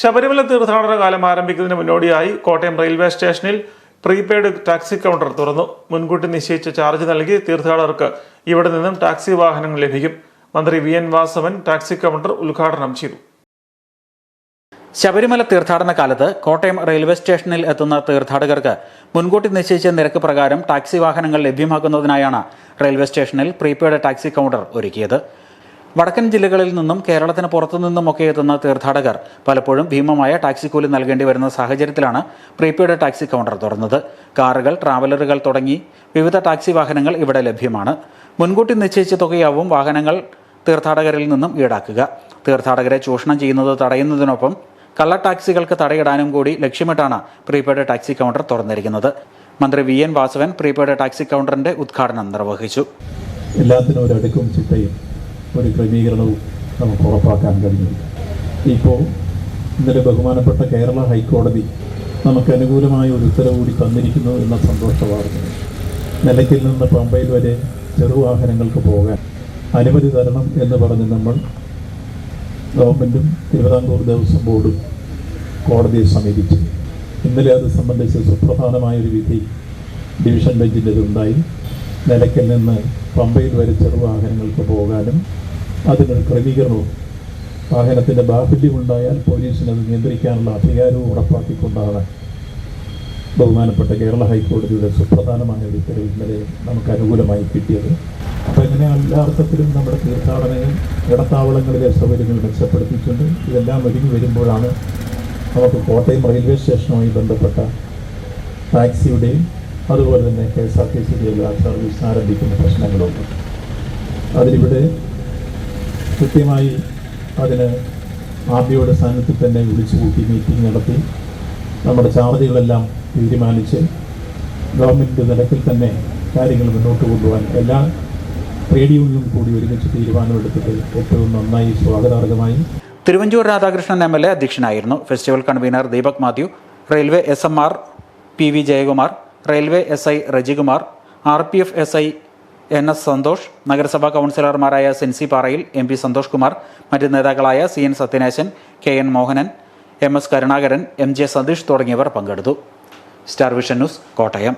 ശബരിമല തീർത്ഥാടന കാലം ആരംഭിക്കുന്നതിന് മുന്നോടിയായി കോട്ടയം റെയിൽവേ സ്റ്റേഷനിൽ പ്രീപെയ്ഡ് ടാക്സി കൗണ്ടർ തുറന്നു. മുൻകൂട്ടി നിശ്ചയിച്ച ചാർജ് നൽകി തീർത്ഥാടകർക്ക് ഇവിടെ നിന്നും ടാക്സി വാഹനങ്ങൾ ലഭിക്കും. മന്ത്രി V N Vasavan taxi counter ഉദ്ഘാടനം ചെയ്തു. ശബരിമല തീർത്ഥാടന കാലത്ത് കോട്ടയം റെയിൽവേ സ്റ്റേഷനിൽ എത്തുന്ന തീർത്ഥാടകർക്ക് മുൻകൂട്ടി നിശ്ചയിച്ച നിരക്ക് പ്രകാരം ടാക്സി വാഹനങ്ങൾ ലഭ്യമാക്കുന്നതിനായാണ് റെയിൽവേ സ്റ്റേഷനിൽ പ്രീപെയ്ഡ് ടാക്സി കൗണ്ടർ ഒരുക്കിയത്. വടക്കൻ ജില്ലകളിൽ നിന്നും കേരളത്തിന് പുറത്തു നിന്നുമൊക്കെ എത്തുന്ന തീർത്ഥാടകർ പലപ്പോഴും ഭീമമായ ടാക്സി കൂലി നൽകേണ്ടി വരുന്ന സാഹചര്യത്തിലാണ് പ്രീപെയ്ഡ് ടാക്സി കൗണ്ടർ തുറന്നത്. കാറുകൾ ട്രാവലറുകൾ തുടങ്ങി വിവിധ ടാക്സി വാഹനങ്ങൾ ഇവിടെ ലഭ്യമാണ്. മുൻകൂട്ടി നിശ്ചയിച്ച തുകയാവും വാഹനങ്ങൾ തീർത്ഥാടകരിൽ നിന്നും ഈടാക്കുക. തീർത്ഥാടകരെ ചൂഷണം ചെയ്യുന്നത് തടയുന്നതിനൊപ്പം കള്ള ടാക്സികൾക്ക് തടയിടാനും കൂടി ലക്ഷ്യമിട്ടാണ് പ്രീപെയ്ഡ് ടാക്സി കൗണ്ടർ തുറന്നിരിക്കുന്നത്. മന്ത്രി V. N. Vasavan prepaid taxi കൗണ്ടറിന്റെ ഉദ്ഘാടനം നിർവഹിച്ചു. എല്ലാത്തിനും ഒരു അടുക്കും ചിട്ടയും. ഒരു ക്രമീകരണവും നമുക്ക് ഉറപ്പാക്കാൻ കഴിഞ്ഞു ഇപ്പോൾ ഇന്നലെ ബഹുമാനപ്പെട്ട കേരള ഹൈക്കോടതി നമുക്ക് അനുകൂലമായ ഒരു ഉത്തരവ് കൂടി തന്നിരിക്കുന്നു എന്ന സന്തോഷമാണ് നിലയ്ക്കിൽ നിന്ന് പമ്പയിൽ വരെ ചെറുവാഹനങ്ങൾക്ക് പോകാൻ അനുമതി തരണം എന്ന് പറഞ്ഞ് നമ്മൾ ഗവൺമെന്റും തിരുവിതാംകൂർ ദേവസ്വം ബോർഡും കോടതിയെ സമീപിച്ചു. ഇന്നലെ അത് സംബന്ധിച്ച് സുപ്രധാനമായൊരു വിധി ഡിവിഷൻ ബെഞ്ചിന്റെതുണ്ടായി. നിലയ്ക്കൽ നിന്ന് പമ്പയിൽ വരെ ചെറുവാഹനങ്ങൾക്ക് പോകാനും അതിനൊരു ക്രമീകരണവും വാഹനത്തിന്റെ ബാഹുല്യമുണ്ടായാൽ പോലീസിന് അത് നിയന്ത്രിക്കാനുള്ള അധികാരവും ഉറപ്പാക്കിക്കൊണ്ടാണ് ബഹുമാനപ്പെട്ട കേരള ഹൈക്കോടതിയുടെ സുപ്രധാനമായ ഒരു ഉത്തരവ് ഇന്നലെ നമുക്ക് അനുകൂലമായി കിട്ടിയത്. അപ്പോൾ ഇങ്ങനെ എല്ലാ അർത്ഥത്തിലും നമ്മുടെ തീർത്ഥാടനയും ഇടത്താവളങ്ങളിലെ സൗകര്യങ്ങൾ മെച്ചപ്പെടുത്തിയിട്ടുണ്ട്. ഇതെല്ലാം ഒരുങ്ങി വരുമ്പോഴാണ് നമുക്ക് കോട്ടയം റെയിൽവേ സ്റ്റേഷനുമായി ബന്ധപ്പെട്ട ടാക്സിയുടെയും അതുപോലെ തന്നെ കെ എസ് ആർ ടി സിയുടെ സർവീസ് ആരംഭിക്കുന്ന പ്രശ്നങ്ങളുണ്ട്. അതിലിവിടെ കൃത്യമായി അതിന് ആദ്യയുടെ സ്ഥാനത്തിൽ തന്നെ വിളിച്ചു കൂട്ടി മീറ്റിംഗ് നടത്തി. നമ്മുടെ ചാർജുകളെല്ലാം തീരുമാനിച്ച് ഗവൺമെന്റ് നിലക്കിൽ തന്നെ കാര്യങ്ങൾ മുന്നോട്ട് കൊണ്ടുപോകാൻ എല്ലാ ട്രേഡ് യൂണിയനും കൂടി ഒരുമിച്ച് തീരുമാനമെടുത്തിട്ട് ഏറ്റവും നന്നായി സ്വാഗതാർഹമായി. Thiruvanchoor Radhakrishnan M L A അധ്യക്ഷനായിരുന്നു. Festival convener Deepak Mathew railway S M R P V Jayakumar railway S I Rejikumar R P F S I N S Santhosh നഗരസഭാ കൗൺസിലർമാരായ സെൻസി പാറയിൽ എം പി സന്തോഷ് കുമാർ മറ്റ് നേതാക്കളായ C N Sathyaneshan K N Mohanan M S Karunakaran M J Satheesh തുടങ്ങിയവർ പങ്കെടുത്തു. Star vision news Kottayam.